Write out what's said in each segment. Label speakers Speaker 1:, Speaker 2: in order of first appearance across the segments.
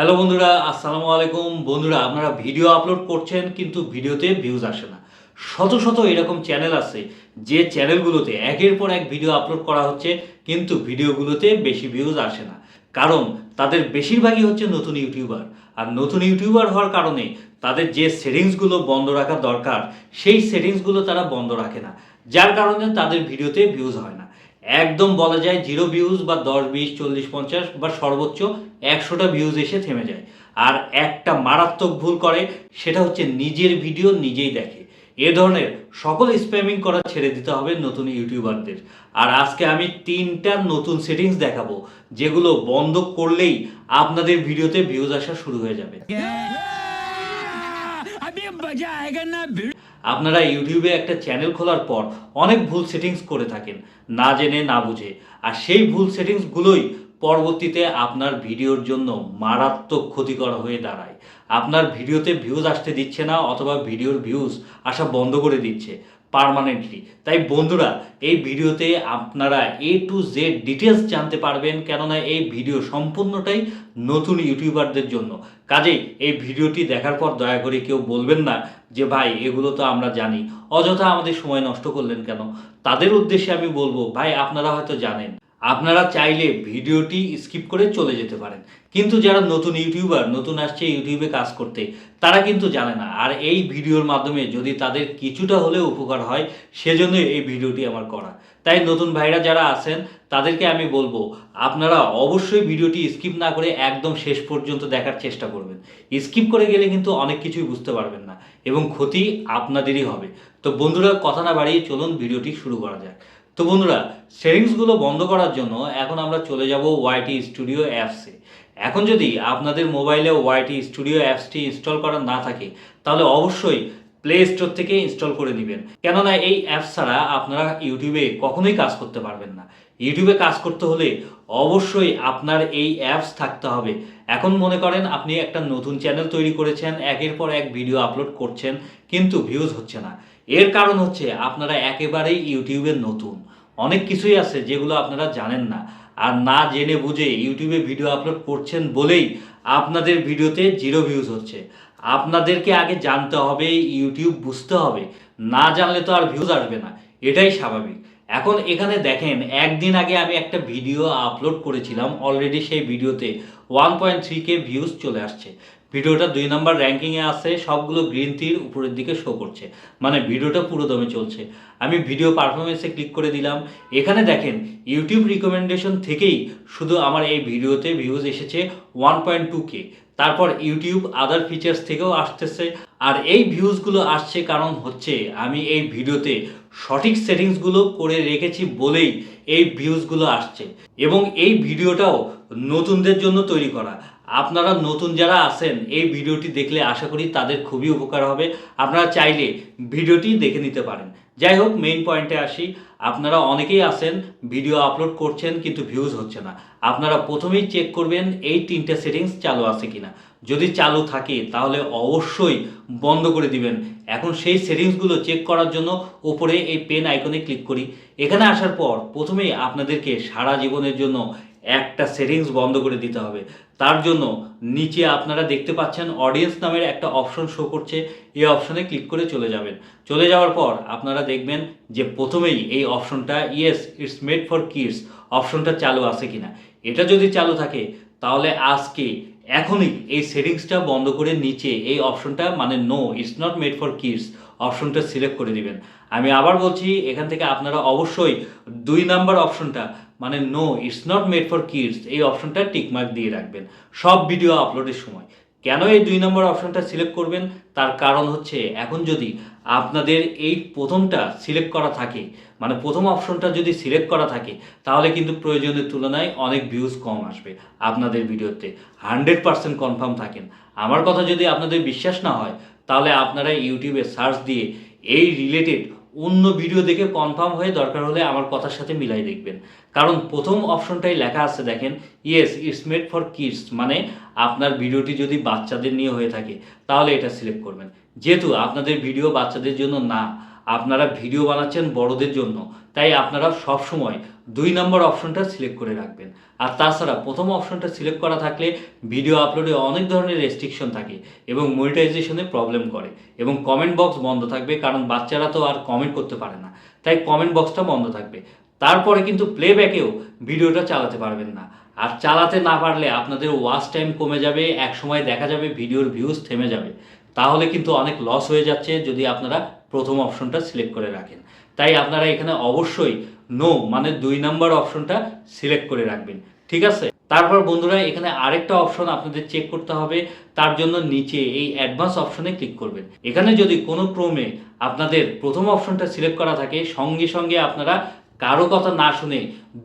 Speaker 1: Hello বন্ধুরা, আসসালামু আলাইকুম। বন্ধুরা, আপনারা ভিডিও আপলোড করছেন, কিন্তু ভিডিওতে ভিউজ আসে না। শত শত এরকম চ্যানেল আছে, যে চ্যানেলগুলোতে একের পর এক ভিডিও আপলোড করা হচ্ছে, কিন্তু ভিডিওগুলোতে বেশি ভিউজ আসে না। কারণ, তাদের বেশিরভাগই হচ্ছে নতুন ইউটিউবার আর নতুন ইউটিউবার হওয়ার কারণে তাদের যে সেটিংসগুলো বন্ধ রাখা দরকার, সেই সেটিংসগুলো তারা বন্ধ রাখে না। যার কারণে তাদের ভিডিওতে ভিউজ হয় না। একদম বলা যায় জিরো ভিউজ বা দশ, বিশ, চল্লিশ, পঞ্চাশ বা সর্বোচ্চ একশোটা ভিউজ এসে থেমে যায়। আর একটা মারাত্মক ভুল করে, সেটা হচ্ছে নিজের ভিডিও নিজেই দেখে। এ ধরনের সকল স্প্যামিং করা ছেড়ে দিতে হবে নতুন ইউটিউবারদের আর আজকে আমি তিনটা নতুন সেটিংস দেখাবো, যেগুলো বন্ধ করলেই আপনাদের ভিডিওতে ভিউজ আসা শুরু হয়ে যাবে। আপনারা ইউটিউবে একটা চ্যানেল খোলার পর অনেক ভুল সেটিংস করে থাকেন, না জেনে, না বুঝে। আর সেই ভুল সেটিংসগুলোই পরবর্তীতে আপনার ভিডিওর জন্য মারাত্মক ক্ষতিকর হয়ে দাঁড়ায়। আপনার ভিডিওতে ভিউজ আসতে দিচ্ছে না অথবা ভিডিওর ভিউজ আসা বন্ধ করে দিচ্ছে। পার্মানেন্টলি তাই বন্ধুরা, এই ভিডিওতে আপনারা এ টু জেড ডিটেলস জানতে পারবেন, কেননা এই ভিডিও সম্পূর্ণটাই নতুন ইউটিউবারদের জন্য। কাজেই এই ভিডিওটি দেখার পর দয়া করে কেউ বলবেন না যে, ভাই, এগুলো তো আমরা জানি। অযথা আমাদের সময় নষ্ট করলেন কেন? তাদের উদ্দেশ্যে আমি বলব, ভাই, আপনারা হয়তো জানেন আপনারা চাইলে ভিডিওটি স্কিপ করে চলে যেতে পারেন। কিন্তু যারা নতুন ইউটিউবার, নতুন আসছে ইউটিউবে কাজ করতে, তারা কিন্তু জানে না। আর এই ভিডিওর মাধ্যমে যদি তাদের কিছুটা হলেও উপকার হয়, সেজন্য এই ভিডিওটি আমার করা। তাই নতুন ভাইরা যারা আছেন, তাদেরকে আমি বলব, আপনারা অবশ্যই ভিডিওটি স্কিপ না করে একদম শেষ পর্যন্ত দেখার চেষ্টা করবেন। স্কিপ করে গেলে কিন্তু অনেক কিছুই বুঝতে পারবেন না, এবং ক্ষতি আপনাদেরই হবে। তো বন্ধুরা, কথা না বাড়িয়ে চলুন, ভিডিওটি শুরু করা যাক। তো বন্ধুরা, সেটিংসগুলো বন্ধ করার জন্য এখন আমরা চলে যাব ওয়াইটি স্টুডিও অ্যাপসে এখন যদি আপনাদের মোবাইলে ওয়াইটি স্টুডিও অ্যাপসটি ইনস্টল করা না থাকে, তাহলে অবশ্যই প্লে স্টোর থেকে ইনস্টল করে নেবেন। কেননা এই অ্যাপস ছাড়া আপনারা ইউটিউবে কখনোই কাজ করতে পারবেন না। ইউটিউবে কাজ করতে হলে অবশ্যই আপনার এই অ্যাপস থাকতে হবে। এখন মনে করেন আপনি একটা নতুন চ্যানেল তৈরি করেছেন, একের পর এক ভিডিও আপলোড করছেন, কিন্তু ভিউজ হচ্ছে না। এর কারণ হচ্ছে আপনারা একেবারেই ইউটিউবে নতুন। অনেক কিছুই আছে যেগুলো আপনারা জানেন না। আর না জেনে বুঝে ইউটিউবে ভিডিও আপলোড করছেন বলেই আপনাদের ভিডিওতে জিরো ভিউজ হচ্ছে। আপনাদেরকে আগে জানতে হবে, ইউটিউব বুঝতে হবে। না জানলে তো আর ভিউজ আসবে না। এটাই স্বাভাবিক। এখন এখানে দেখেন, একদিন আগে আমি একটা ভিডিও আপলোড করেছিলাম অলরেডি সেই ভিডিওতে one point three K views চলে আসছে। ভিডিওটা দুই নাম্বার র্যাঙ্কিংয়ে আছে, সবগুলো গ্রিন তীর উপরের দিকে শো করছে। মানে ভিডিওটা পুরো দমে চলছে। আমি ভিডিও পারফরমেন্সে ক্লিক করে দিলাম। এখানে দেখেন ইউটিউব রিকমেন্ডেশন থেকেই শুধু আমার এই ভিডিওতে ভিউজ এসেছে ওয়ান পয়েন্ট টু কে তারপর ইউটিউব আদার ফিচার্স থেকেও আসতেছে। আর এই ভিউজগুলো আসছে কারণ হচ্ছে, আমি এই ভিডিওতে সঠিক সেটিংসগুলো করে রেখেছি বলেই এই ভিউজগুলো আসছে। এবং এই ভিডিওটাও নতুনদের জন্য তৈরি করা। আপনারা নতুন যারা আছেন, এই ভিডিওটি দেখলে আশা করি তাদের খুবই উপকার হবে। আপনারা চাইলে ভিডিওটি দেখে নিতে পারেন। যাই হোক মেইন পয়েন্টে আসি। আপনারা অনেকেই আছেন ভিডিও আপলোড করছেন কিন্তু ভিউজ হচ্ছে না। আপনারা প্রথমেই চেক করবেন এই তিনটে সেটিংস চালু আছে কিনা। যদি চালু থাকে, তাহলে অবশ্যই বন্ধ করে দিবেন। এখন সেই সেটিংসগুলো চেক করার জন্য উপরে এই পেন আইকনে ক্লিক করি। এখানে আসার পর প্রথমেই আপনাদেরকে সারা জীবনের জন্য একটা সেটিংস বন্ধ করে দিতে হবে। তার জন্য নিচে আপনারা দেখতে পাচ্ছেন অডিয়েন্স নামের একটা অপশন শো করছে। এই অপশনে ক্লিক করে চলে যাবেন। চলে যাওয়ার পর আপনারা দেখবেন যে প্রথমেই এই অপশনটা yes it's made for kids অপশনটা চালু আছে কিনা। এটা যদি চালু থাকে, তাহলে আজকে এখনই এই সেটিংসটা বন্ধ করে নিচে এই অপশনটা মানে no it's not made for kids অপশনটা সিলেক্ট করে দিবেন। আমি আবার বলছি, এখান থেকে আপনারা অবশ্যই দুই নাম্বার অপশনটা মানে no it's not made for kids এই অপশনটা টিকমার্ক দিয়ে রাখবেন। সব ভিডিও আপলোডের সময়। কেন এই দুই নম্বর অপশনটা সিলেক্ট করবেন? তার কারণ হচ্ছে, এখন যদি আপনাদের এই প্রথমটা সিলেক্ট করা থাকে মানে প্রথম অপশনটা যদি সিলেক্ট করা থাকে, তাহলে কিন্তু প্রয়োজনের তুলনায় অনেক ভিউজ কম আসবে আপনাদের ভিডিওতে। হান্ড্রেড পার্সেন্ট কনফার্ম থাকেন। আমার কথা যদি আপনাদের বিশ্বাস না হয়, তাহলে আপনারা ইউটিউবে সার্চ দিয়ে এই রিলেটেড অন্য ভিডিও দেখে কনফার্ম হয়ে দরকার হলে আমার কথার সাথে মিলাই দেখবেন। কারণ প্রথম অপশনটাই লেখা আছে, দেখেন yes it's made for kids মানে আপনার ভিডিওটি যদি বাচ্চাদের নিয়ে হয়ে থাকে, তাহলে এটা সিলেক্ট করবেন। যেহেতু আপনাদের ভিডিও বাচ্চাদের জন্য না, আপনারা ভিডিও বানাচ্ছেন বড়দের জন্য, তাই আপনারা সব সময় দুই নম্বর অপশনটা সিলেক্ট করে রাখবেন। আর তাছাড়া প্রথম অপশনটা সিলেক্ট করা থাকলে ভিডিও আপলোডে অনেক ধরনের রেস্ট্রিকশন থাকে এবং মনিটাইজেশনে প্রবলেম করে এবং কমেন্ট বক্স বন্ধ থাকবে কারণ বাচ্চারা তো আর কমেন্ট করতে পারে না। তাই কমেন্ট বক্সটা বন্ধ থাকবে। তারপরে কিন্তু প্লেব্যাকেও ভিডিওটা চালাতে পারবেন না। আর চালাতে না পারলে আপনাদের ওয়াচ টাইম কমে যাবে এক সময় দেখা যাবে ভিডিওর ভিউজ থেমে যাবে। তাহলে কিন্তু অনেক লস হয়ে যাচ্ছে যদি আপনারা প্রথম অপশনটা সিলেক্ট করে রাখেন। তাই আপনারা এখানে অবশ্যই নো মানে দুই নাম্বার অপশনটা সিলেক্ট করে রাখবেন। ঠিক আছে? তারপর বন্ধুরা, এখানে আরেকটা অপশন আপনাদের চেক করতে হবে। তার জন্য নিচে এই অ্যাডভান্স অপশনে ক্লিক করবেন। এখানে যদি কোনো ক্রমে আপনাদের প্রথম অপশনটা সিলেক্ট করা থাকে, সঙ্গে সঙ্গে আপনারা কারও কথা না শুনে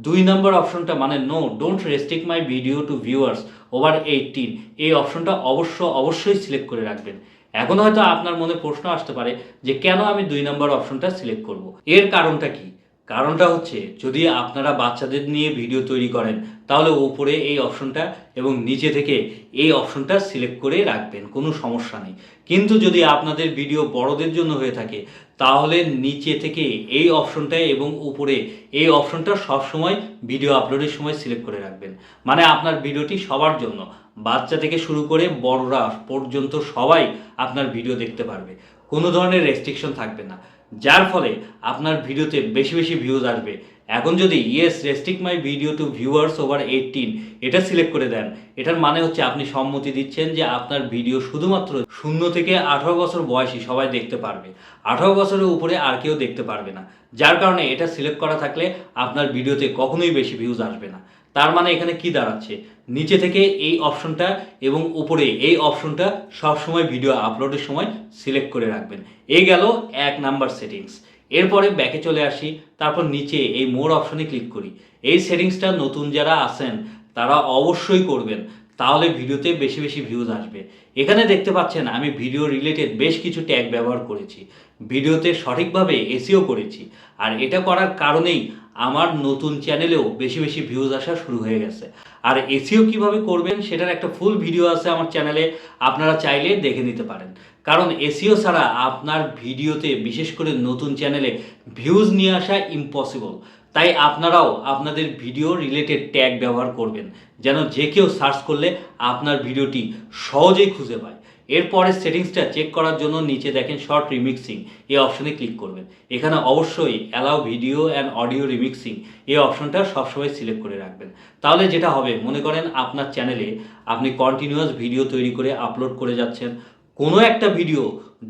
Speaker 1: দুই নম্বর অপশনটা মানে no don't restrict my video to viewers over eighteen এই অপশনটা অবশ্য অবশ্যই সিলেক্ট করে রাখবেন। এখন হয়তো আপনার মনে প্রশ্ন আসতে পারে যে কেন আমি দুই নম্বর অপশনটা সিলেক্ট করব। এর কারণটা কি? কারণটা হচ্ছে, যদি আপনারা বাচ্চাদের নিয়ে ভিডিও তৈরি করেন, তাহলে ওপরে এই অপশনটা এবং নিচে থেকে এই অপশনটা সিলেক্ট করে রাখবেন, কোনো সমস্যা নেই। কিন্তু যদি আপনাদের ভিডিও বড়দের জন্য হয়ে থাকে, তাহলে নিচে থেকে এই অপশনটা এবং উপরে এই অপশনটা সবসময় ভিডিও আপলোডের সময় সিলেক্ট করে রাখবেন। মানে আপনার ভিডিওটি সবার জন্য। বাচ্চা থেকে শুরু করে বড়রা পর্যন্ত সবাই আপনার ভিডিও দেখতে পারবে। কোনো ধরনের রেস্ট্রিকশন থাকবে না। যার ফলে আপনার ভিডিওতে বেশি বেশি ভিউজ আসবে। এখন যদি yes restrict my video to viewers over eighteen এটা সিলেক্ট করে দেন। এটার মানে হচ্ছে আপনি সম্মতি দিচ্ছেন যে আপনার ভিডিও শুধুমাত্র শূন্য থেকে আঠারো বছর বয়সী সবাই দেখতে পারবে। আঠারো বছরের উপরে আর কেউ দেখতে পারবে না। যার কারণে এটা সিলেক্ট করা থাকলে আপনার ভিডিওতে কখনোই বেশি ভিউজ আসবে না। তার মানে এখানে কি দাঁড়াচ্ছে? নিচে থেকে এই অপশনটা এবং উপরে এই অপশনটা সবসময় ভিডিও আপলোডের সময় সিলেক্ট করে রাখবেন। এই গেল এক নাম্বার সেটিংস এরপরে ব্যাকে চলে আসি, তারপর নিচে এই মোর অপশনে ক্লিক করি। এই সেটিংসটা নতুন যারা আছেন, তারা অবশ্যই করবেন, তাহলে ভিডিওতে বেশি বেশি ভিউজ আসবে। এখানে দেখতে পাচ্ছেন, আমি ভিডিও রিলেটেড বেশ কিছু ট্যাগ ব্যবহার করেছি। ভিডিওতে সঠিকভাবে এসিও করেছি। আর এটা করার কারণেই আমার নতুন চ্যানেলেও বেশি বেশি ভিউজ আসা শুরু হয়ে গেছে। আর এসিও কীভাবে করবেন সেটার একটা ফুল ভিডিও আছে আমার চ্যানেলে আপনারা চাইলে দেখে নিতে পারেন। কারণ এসিও ছাড়া আপনার ভিডিওতে বিশেষ করে নতুন চ্যানেলে ভিউজ নিয়ে আসা ইম্পসিবল তাই আপনারাও আপনাদের ভিডিও রিলেটেড ট্যাগ ব্যবহার করবেন, যেন যে কেউ সার্চ করলে আপনার ভিডিওটি সহজেই খুঁজে পায়। এরপরে সেটিংসটা চেক করার জন্য নিচে দেখেন শর্ট রিমিক্সিং এই অপশনে ক্লিক করবেন। এখানে অবশ্যই allow video and audio remixing এই অপশনটা সবসময় সিলেক্ট করে রাখবেন। তাহলে যেটা হবে, মনে করেন আপনার চ্যানেলে আপনি কন্টিনিউয়াস ভিডিও তৈরি করে আপলোড করে যাচ্ছেন। কোনো একটা ভিডিও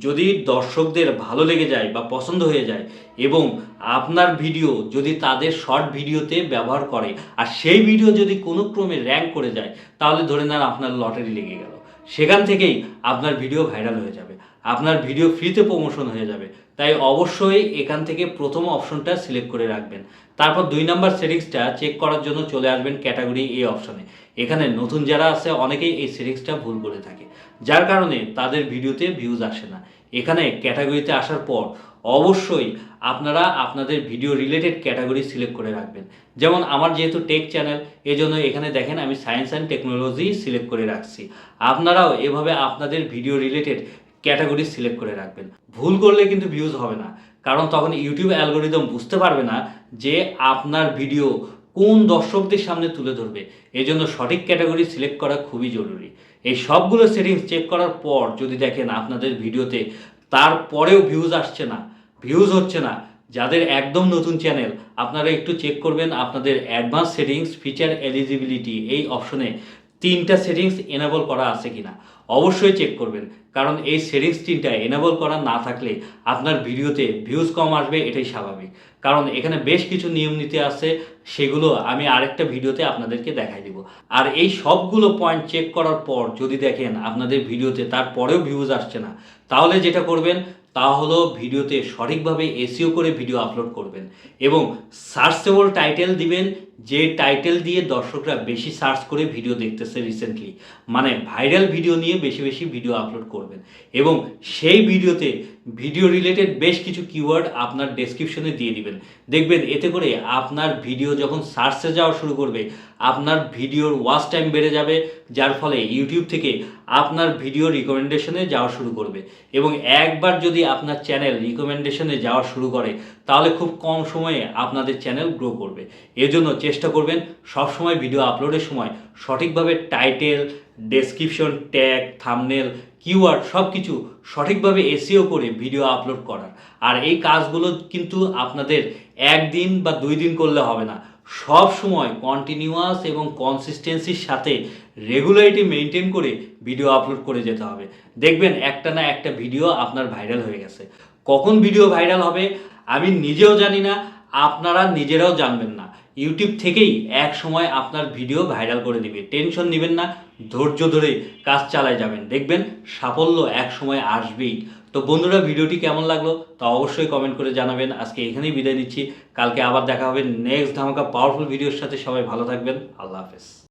Speaker 1: যদি দর্শকদের ভালো লেগে যায় বা পছন্দ হয়ে যায় এবং আপনার ভিডিও যদি তাদের শর্ট ভিডিওতে ব্যবহার করে, আর সেই ভিডিও যদি কোনো ক্রমে র্যাঙ্ক করে যায়, তাহলে ধরে নেন আপনার লটারি লেগে গেল। সেখান থেকেই আপনার ভিডিও ভাইরাল হয়ে যাবে। আপনার ভিডিও ফ্রিতে প্রমোশন হয়ে যাবে। তাই অবশ্যই এখান থেকে প্রথম অপশনটা সিলেক্ট করে রাখবেন। তারপর দুই নাম্বার সেটিংসটা চেক করার জন্য চলে আসবেন ক্যাটাগরি এই অপশনে এখানে নতুন যারা আছে, অনেকেই এই সেটিংসটা ভুল করে থাকে। যার কারণে তাদের ভিডিওতে ভিউজ আসে না। এখানে ক্যাটাগরিতে আসার পর অবশ্যই আপনারা আপনাদের ভিডিও রিলেটেড ক্যাটাগরি সিলেক্ট করে রাখবেন। যেমন আমার যেহেতু টেক চ্যানেল এজন্য এখানে দেখেন আমি সায়েন্স অ্যান্ড টেকনোলজি সিলেক্ট করে রাখছি। আপনারাও এভাবে আপনাদের ভিডিও রিলেটেড ক্যাটাগরি সিলেক্ট করে রাখবেন। ভুল করলে কিন্তু ভিউজ হবে না। কারণ তখন ইউটিউব অ্যালগোরিদম বুঝতে পারবে না যে আপনার ভিডিও কোন দর্শকদের সামনে তুলে ধরবে। এই জন্য সঠিক ক্যাটাগরি সিলেক্ট করা খুবই জরুরি। এই সবগুলো সেটিংস চেক করার পর যদি দেখেন আপনাদের ভিডিওতে তারপরেও ভিউজ আসছে না ভিউজ হচ্ছে না। যাদের একদম নতুন চ্যানেল আপনারা একটু চেক করবেন আপনাদের অ্যাডভান্স সেটিংস ফিচার এলিজিবিলিটি এই অপশনে তিনটা সেটিংস এনেবল করা আছে কিনা। অবশ্যই চেক করবেন। কারণ এই সেটিংস তিনটা এনেবল করা না থাকলে আপনার ভিডিওতে ভিউজ কম আসবে, এটাই স্বাভাবিক। কারণ এখানে বেশ কিছু নিয়ম নীতি আছে, সেগুলো আমি আরেকটা ভিডিওতে আপনাদেরকে দেখাই দিব। আর এই সবগুলো পয়েন্ট চেক করার পর যদি দেখেন আপনাদের ভিডিওতে তারপরেও ভিউজ আসছে না, তাহলে যেটা করবেন তা হলো ভিডিওতে সঠিকভাবে এসিও করে ভিডিও আপলোড করবেন এবং সার্চেবল টাইটেল দিবেন, যে টাইটেল দিয়ে দর্শকরা বেশি সার্চ করে ভিডিও দেখতেছে রিসেন্টলি মানে ভাইরাল ভিডিও নিয়ে বেশি বেশি ভিডিও আপলোড করবেন এবং সেই ভিডিওতে ভিডিও রিলেটেড বেশ কিছু কিওয়ার্ড আপনার ডেসক্রিপশনে দিয়ে দিবেন। দেখবেন, এতে করে আপনার ভিডিও যখন সার্চে যাওয়া শুরু করবে, আপনার ভিডিওর ওয়াচ টাইম বেড়ে যাবে, যার ফলে ইউটিউব থেকে আপনার ভিডিও রিকমেন্ডেশনে যাওয়া শুরু করবে। এবং একবার যদি আপনার চ্যানেল রিকমেন্ডেশনে যাওয়া শুরু করে, তাহলে খুব কম সময়ে আপনাদের চ্যানেল গ্রো করবে। এজন্য চেষ্টা করবেন, সবসময় ভিডিও আপলোডের সময় সঠিকভাবে title description tag thumbnail keyword সব কিছু সঠিকভাবে এসিও করে ভিডিও আপলোড করার। আর এই কাজগুলো কিন্তু আপনাদের একদিন বা দুই দিন করলে হবে না। সব সময় কন্টিনিউয়াস এবং কনসিস্টেন্সির সাথে রেগুলারিটি মেনটেন করে ভিডিও আপলোড করে যেতে হবে। দেখবেন একটা না একটা ভিডিও আপনার ভাইরাল হয়ে গেছে। কখন ভিডিও ভাইরাল হবে আমি নিজেও জানি না, আপনারা নিজেরাও জানবেন না। ইউটিউব থেকেই এক সময় আপনার ভিডিও ভাইরাল করে দিবে। টেনশন নেবেন না, ধৈর্য ধরে কাজ চালায় যাবেন। দেখবেন সাফল্য এক সময় আসবেই। তো বন্ধুরা ভিডিওটি কেমন লাগল? তা অবশ্যই কমেন্ট করে জানাবেন। আজকে এখানেই বিদায় নিচ্ছি। কালকে আবার দেখা হবে নেক্সট ধামাকা পাওয়ারফুল ভিডিওর সাথে। সবাই ভালো থাকবেন। আল্লাহ হাফেজ।